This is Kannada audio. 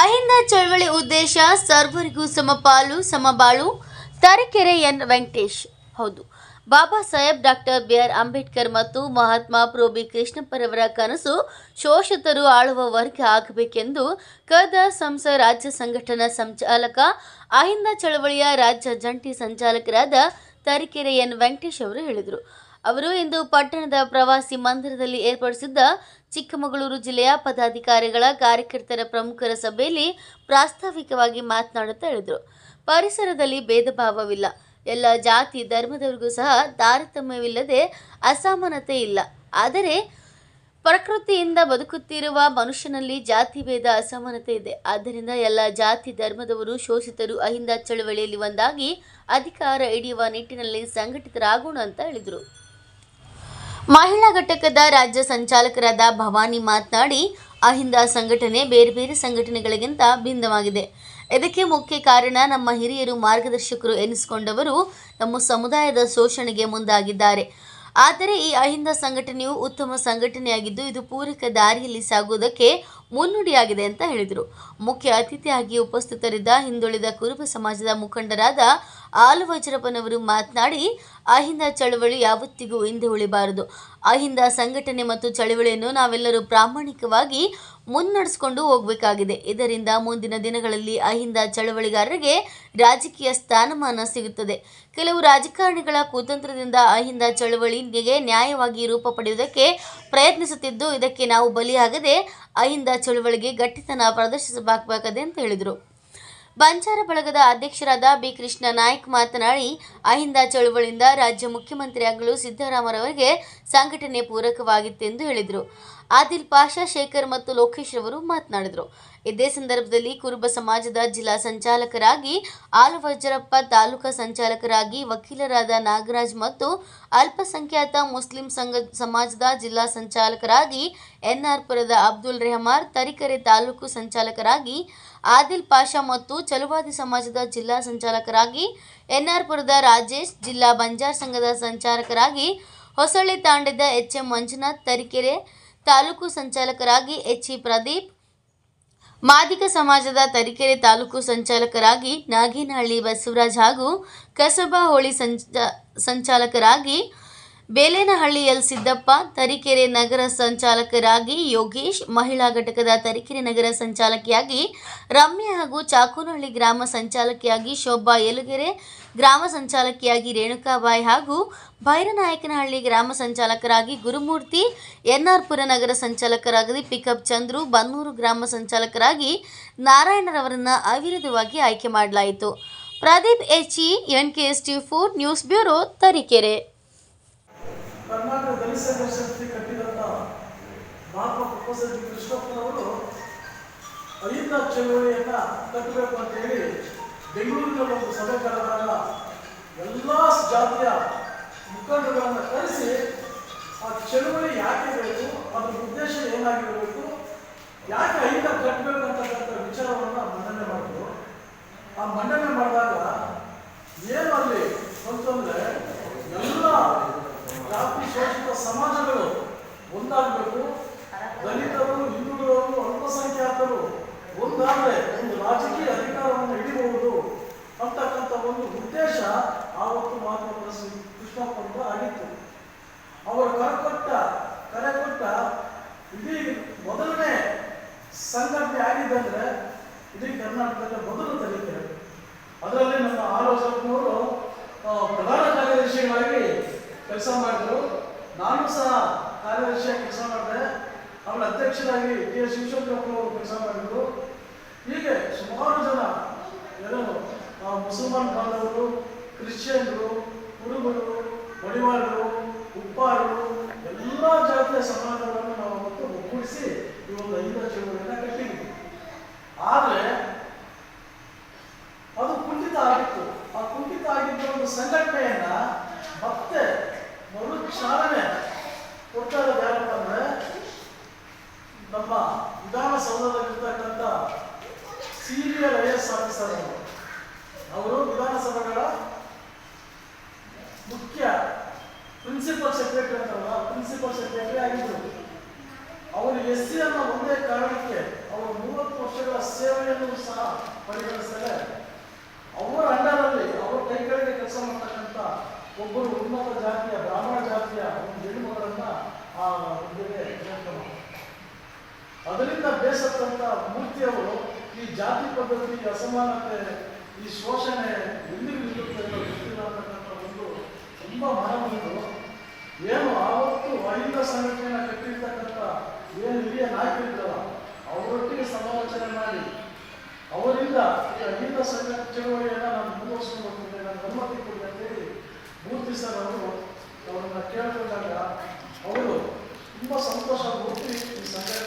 ಅಹಿಂದ ಚಳವಳಿ ಉದ್ದೇಶ, ಸರ್ವರಿಗೂ ಸಮಪಾಲು ಸಮಬಾಳು ತರೀಕೆರೆ ಎನ್. ವೆಂಕಟೇಶ್. ಹೌದು. Baba Saheb, doctor B. R. Ambedkar ಮತ್ತು ಮಹಾತ್ಮ ಪ್ರೋಬಿ ಕೃಷ್ಣಪ್ಪರವರ ಕನಸು ಶೋಷಿತರು ಆಳುವ ವರ್ಗ ಆಗಬೇಕೆಂದು ಕದ ಸಂಸ ರಾಜ್ಯ ಸಂಘಟನಾ ಸಂಚಾಲಕ, ಅಹಿಂದ ಚಳವಳಿಯ ರಾಜ್ಯ ಜಂಟಿ ಸಂಚಾಲಕರಾದ ತರೀಕೆರೆ ಎನ್. ವೆಂಕಟೇಶ್ ಅವರು ಹೇಳಿದರು. ಅವರು ಇಂದು ಪಟ್ಟಣದ ಪ್ರವಾಸಿ ಮಂದಿರದಲ್ಲಿ ಏರ್ಪಡಿಸಿದ್ದ ಚಿಕ್ಕಮಗಳೂರು ಜಿಲ್ಲೆಯ ಪದಾಧಿಕಾರಿಗಳ ಕಾರ್ಯಕರ್ತರ ಪ್ರಮುಖರ ಸಭೆಯಲ್ಲಿ ಪ್ರಾಸ್ತಾವಿಕವಾಗಿ ಮಾತನಾಡುತ್ತಾ ಹೇಳಿದರು. ಪರಿಸರದಲ್ಲಿ ಭೇದ ಭಾವವಿಲ್ಲ ಎಲ್ಲ ಜಾತಿ ಧರ್ಮದವರಿಗೂ ಸಹ ತಾರತಮ್ಯವಿಲ್ಲದೆ ಅಸಮಾನತೆ ಇಲ್ಲ. ಆದರೆ ಪ್ರಕೃತಿಯಿಂದ ಬದುಕುತ್ತಿರುವ ಮನುಷ್ಯನಲ್ಲಿ ಜಾತಿ ಭೇದ ಅಸಮಾನತೆ ಇದೆ. ಆದ್ದರಿಂದ ಎಲ್ಲ ಜಾತಿ ಧರ್ಮದವರು ಶೋಷಿತರು, ಅಹಿಂದ ಚಳವಳಿಯಲ್ಲಿ ಒಂದಾಗಿ ಅಧಿಕಾರ ಹಿಡಿಯುವ ನಿಟ್ಟಿನಲ್ಲಿ ಸಂಘಟಿತರಾಗೋಣ ಅಂತ ಹೇಳಿದರು. ಮಹಿಳಾ ಘಟಕದ ರಾಜ್ಯ ಸಂಚಾಲಕರಾದ ಭವಾನಿ ಮಾತನಾಡಿ, ಅಹಿಂದ ಸಂಘಟನೆ ಬೇರೆ ಬೇರೆ ಸಂಘಟನೆಗಳಿಗಿಂತ ಭಿನ್ನವಾಗಿದೆ. ಇದಕ್ಕೆ ಮುಖ್ಯ ಕಾರಣ ನಮ್ಮ ಹಿರಿಯರು ಮಾರ್ಗದರ್ಶಕರು ಎನಿಸಿಕೊಂಡವರು ನಮ್ಮ ಸಮುದಾಯದ ಶೋಷಣೆಗೆ ಮುಂದಾಗಿದ್ದಾರೆ. ಆದರೆ ಈ ಅಹಿಂದ ಸಂಘಟನೆಯು ಉತ್ತಮ ಸಂಘಟನೆಯಾಗಿದ್ದು, ಇದು ಪೂರಕ ದಾರಿಯಲ್ಲಿ ಸಾಗುವುದಕ್ಕೆ ಮುನ್ನುಡಿಯಾಗಿದೆ ಅಂತ ಹೇಳಿದರು. ಮುಖ್ಯ ಅತಿಥಿಯಾಗಿ ಉಪಸ್ಥಿತರಿದ್ದ ಹಿಂದುಳಿದ ಕುರುಬ ಸಮಾಜದ ಮುಖಂಡರಾದ ಆಲುವಜ್ರಪ್ಪನವರು ಮಾತನಾಡಿ, ಅಹಿಂದ ಚಳವಳಿ ಯಾವತ್ತಿಗೂ ಹಿಂದೆ ಉಳಿಬಾರದು. ಅಹಿಂದ ಸಂಘಟನೆ ಮತ್ತು ಚಳವಳಿಯನ್ನು ನಾವೆಲ್ಲರೂ ಪ್ರಾಮಾಣಿಕವಾಗಿ ಮುನ್ನಡೆಸ್ಕೊಂಡು ಹೋಗಬೇಕಾಗಿದೆ. ಇದರಿಂದ ಮುಂದಿನ ದಿನಗಳಲ್ಲಿ ಅಹಿಂದ ಚಳವಳಿಗಾರರಿಗೆ ರಾಜಕೀಯ ಸ್ಥಾನಮಾನ ಸಿಗುತ್ತದೆ. ಕೆಲವು ರಾಜಕಾರಣಿಗಳ ಕುತಂತ್ರದಿಂದ ಅಹಿಂದ ಚಳವಳಿಗೆ ನ್ಯಾಯವಾಗಿ ರೂಪ ಪಡೆಯುವುದಕ್ಕೆ ಪ್ರಯತ್ನಿಸುತ್ತಿದ್ದು, ಇದಕ್ಕೆ ನಾವು ಬಲಿಯಾಗದೆ ಅಹಿಂದ ಚಳವಳಿಗೆ ಗಟ್ಟಿತನ ಪ್ರದರ್ಶಿಸಬೇಕಾಗದೆ ಅಂತ ಹೇಳಿದರು. ಬಂಜಾರ ಬಳಗದ ಅಧ್ಯಕ್ಷರಾದ ಬಿ ಕೃಷ್ಣ ನಾಯ್ಕ್ ಮಾತನಾಡಿ, ಅಹಿಂದ ಚಳುವಳಿಯಿಂದ ರಾಜ್ಯ ಮುಖ್ಯಮಂತ್ರಿಯಾಗಲು ಸಿದ್ದರಾಮರವರಿಗೆ ಸಂಘಟನೆ ಪೂರಕವಾಗಿತ್ತೆಂದು ಹೇಳಿದರು. ಆದಿಲ್ ಪಾಷಾ ಶೇಖರ್ ಮತ್ತು ಲೋಕೇಶ್ ಅವರು ಮಾತನಾಡಿದರು. ಇದೇ ಸಂದರ್ಭದಲ್ಲಿ ಕುರುಬ ಸಮಾಜದ ಜಿಲ್ಲಾ ಸಂಚಾಲಕರಾಗಿ ಆಲವಜ್ರಪ್ಪ ತಾಲೂಕಾ ಸಂಚಾಲಕರಾಗಿ ವಕೀಲರಾದ ನಾಗರಾಜ್ ಮತ್ತು ಅಲ್ಪಸಂಖ್ಯಾತ ಮುಸ್ಲಿಂ ಸಂಘ ಸಮಾಜದ ಜಿಲ್ಲಾ ಸಂಚಾಲಕರಾಗಿ ಎನ್ಆರ್ ಪುರದ ಅಬ್ದುಲ್ ರೆಹಮಾರ್ ತರೀಕೆರೆ ತಾಲೂಕು ಸಂಚಾಲಕರಾಗಿ ಆದಿಲ್ ಪಾಷಾ ಮತ್ತು ಚಲುವಾದಿ ಸಮಾಜದ ಜಿಲ್ಲಾ ಸಂಚಾಲಕರಾಗಿ ಎನ್ಆರ್ ಪುರದ ರಾಜೇಶ್, ಜಿಲ್ಲಾ ಬಂಜಾರ್ ಸಂಘದ ಸಂಚಾಲಕರಾಗಿ ಹೊಸಳ್ಳಿ ತಾಂಡದ ಎಚ್ ಎಂ ಮಂಜುನಾಥ್, ತರೀಕೆರೆ ತಾಲೂಕು ಸಂಚಾಲಕರಾಗಿ ಎಚ್ಇ ಪ್ರದೀಪ್, ಮಾದಿಗ ಸಮಾಜದ ತರೀಕೆರೆ ತಾಲೂಕು ಸಂಚಾಲಕರಾಗಿ ನಾಗೇನಹಳ್ಳಿ ಬಸವರಾಜ್ ಹಾಗೂ ಕಸಬಾ ಹೋಳಿ ಸಂಚ, ಸಂಚಾಲಕರಾಗಿ ಬೇಲೇನಹಳ್ಳಿ ಎಲ್ ಸಿದ್ದಪ್ಪ, ತರೀಕೆರೆ ನಗರ ಸಂಚಾಲಕರಾಗಿ ಯೋಗೇಶ್, ಮಹಿಳಾ ಘಟಕದ ತರೀಕೆರೆ ನಗರ ಸಂಚಾಲಕಿಯಾಗಿ ರಮ್ಯ ಹಾಗೂ ಚಾಕೂನಹಳ್ಳಿ ಗ್ರಾಮ ಸಂಚಾಲಕಿಯಾಗಿ ಶೋಭಾ ಯಲುಗೆರೆ, ಗ್ರಾಮ ಸಂಚಾಲಕಿಯಾಗಿ ರೇಣುಕಾಬಾಯಿ ಹಾಗೂ ಭೈರನಾಯಕನಹಳ್ಳಿ ಗ್ರಾಮ ಸಂಚಾಲಕರಾಗಿ ಗುರುಮೂರ್ತಿ, ಎನ್ಆರ್ಪುರ ನಗರ ಸಂಚಾಲಕರಾಗಿ ಪಿಕಪ್ ಚಂದ್ರು, ಬನ್ನೂರು ಗ್ರಾಮ ಸಂಚಾಲಕರಾಗಿ ನಾರಾಯಣರವರನ್ನ ಅವಿರೋಧವಾಗಿ ಆಯ್ಕೆ ಮಾಡಲಾಯಿತು. Pradeep H N K S T four news bureau Tarikere. Karnataka ಶಕ್ತಿ ಕಟ್ಟಿದಂಥ ಮಹಾತ್ಮ ಪ್ರೊಫೆಸರ್ ಜಿ ಕೃಷ್ಣಪ್ಪನವರು ಚಳವಳಿಯನ್ನ ಕಟ್ಟಬೇಕು ಅಂತ ಹೇಳಿ ಬೆಂಗಳೂರಿನಲ್ಲಿ ಒಂದು ಸಭೆ ಕರೆದಾಗ ಎಲ್ಲ ಜಾತಿಯ ಮುಖಂಡರನ್ನ ಕರೆಸಿ ಆ ಚಳುವಳಿ ಯಾಕೆ ಬೇಕು, ಅದರ ಉದ್ದೇಶ ಏನಾಗಿರಬೇಕು, ಯಾಕೆ ಅಹಿಂದ ಕಟ್ಟಬೇಕು ಅಂತಕ್ಕಂಥ ವಿಚಾರವನ್ನ ಮಂಡನೆ ಮಾಡಿದ್ರು. ಆ ಮಂಡನೆ ಮಾಡಿದಾಗ ಒಂದಾದ್ರೆ ಒಂದು ರಾಜಕೀಯ ಅಧಿಕಾರವನ್ನು ಹಿಡಿಬಹುದು ಅಂತಕ್ಕಂಥ ಒಂದು ಉದ್ದೇಶ ಆವತ್ತು ಮಹಾತ್ಮ ಕೃಷ್ಣಪ್ಪ ಆಗಿತ್ತು. ಅವರು ಕರೆಕೊಟ್ಟ ಕರೆ ಕೊಟ್ಟ ಇಡೀ ಮೊದಲನೇ ಸಂಘಟನೆ ಆಗಿದ್ದಂದ್ರೆ ಇಡೀ ಕರ್ನಾಟಕದ ಮೊದಲು ತಲೆ ಅದರಲ್ಲಿ ನಮ್ಮ ಆಲೋಚಕನವರು ಪ್ರಧಾನ ಕಾರ್ಯದರ್ಶಿಗಳಾಗಿ ಕೆಲಸ ಮಾಡಿದ್ರು. ನಾನು ಸಹ ಕಾರ್ಯದರ್ಶಿಯಾಗಿ ಕೆಲಸ ಮಾಡಿದೆ. ಅವರ ಅಧ್ಯಕ್ಷರಾಗಿ ಟಿ ಎಸ್ ಶಿವಶಂಕರಪ್ಪನವರು ಕೆಲಸ ಮಾಡಿದ್ರು. ಹೀಗೆ ಸುಮಾರು ಜನ ಆ, ಮುಸಲ್ಮಾನ್ ಬಾಂಧವರು ಕ್ರಿಶ್ಚಿಯನ್ರು ಹುಡುಗರು ಮಡಿವಾಳರು ಉಪ್ಪಾರರು ಎಲ್ಲ ಜಾತಿಯ ಸಮಾಜಗಳನ್ನು ನಾವು ಒಗ್ಗೂಡಿಸಿ ಈ ಒಂದು ಐದು ಚಳುವಳಿಯನ್ನು ಕಟ್ಟಿದ್ವಿ ಆದರೆ ಅದು ಕುಂಠಿತ ಆಗಿತ್ತು ಆ ಕುಂಠಿತ ಆಗಿದ್ದ ಒಂದು ಸಂಘಟನೆಯನ್ನ ಮತ್ತೆ ಮರು ಚಾಲನೆ ಕೊಡ್ತಾ ಇರೋದು ಯಾರಪ್ಪ ಅಂದ್ರೆ ನಮ್ಮ ವಿಧಾನಸೌಧದಲ್ಲಿರ್ತಕ್ಕಂಥ ಸೀನಿಯರ್ ಐ ಎಸ್ ಆಫೀಸರ್ ಅವರು. ವಿಧಾನಸಭೆಗಳ ಮುಖ್ಯ ಪ್ರಿನ್ಸಿಪಲ್ ಸೆಕ್ರೆಟರಿ ಅಂತಾರಲ್ಲ ಪ್ರಿನ್ಸಿಪಲ್ ಸೆಕ್ರೆಟರಿ ಆಗಿದ್ದರು ಅವರು ಎಸ್ ಸಿ ಅನ್ನೋ ಒಂದೇ ಕಾರಣಕ್ಕೆ ಅವರು ಮೂವತ್ತು ವರ್ಷಗಳ ಸೇವೆಯನ್ನು ಸಹ ಪರಿಗಣಿಸ್ತಾರೆ ಅವರ ಅಂಡರಲ್ಲಿ ಅವರ ಕೈಗಳಿಗೆ ಕೆಲಸ ಮಾಡ್ತಕ್ಕಂಥ ಒಬ್ಬರು ಉನ್ನತ ಜಾತಿಯ, ಬ್ರಾಹ್ಮಣ ಜಾತಿಯ ಒಂದು ಹೆಣ್ಣುಮಗಳನ್ನ ಆ ಹುದ್ದೆಗೆ ಅದರಿಂದ ಬೇಸತ್ತಂತ ಮೂರ್ತಿಯವರು ಈ ಜಾತಿ ಪದ್ಧತಿ ಅಸಮಾನತೆ, ಈ ಶೋಷಣೆ ಎಲ್ಲಿ ನಿಲ್ಲುತ್ತೆ ಗೊತ್ತಿಲ್ಲ ಒಂದು ತುಂಬ ಮನವೊಂದು ಏನು ಆವತ್ತು ಅಹಿಂದ ಸಂಘಟನೆಯ ಕಟ್ಟಿರ್ತಕ್ಕಂಥ ಏನು ಹಿರಿಯ ನಾಯಕರಿದ್ದಲ್ಲ ಅವರೊಟ್ಟಿಗೆ ಸಮಾಲೋಚನೆ ಮಾಡಿ, ಅವರಿಂದ ಈ ಅಹಿಂದ ಸಂಘ ಚಳವಳಿಯನ್ನು ನಾನು ಮುಂದುವರಿಸ್ಕೊಂಡು ಹೋಗ್ತಿದ್ದೆ ನಾನು ಅನುಮತಿ ಕೊಡಿ ಅಂತೇಳಿ ಮೂರ್ತಿ ಸರ್ ಅವರು ಅವರನ್ನು ಕೇಳ್ಕೊಂಡಾಗ ಅವರು ತುಂಬ ಸಂತೋಷ ಮೂರ್ತಿ ಈ ಸಂಘಟನೆ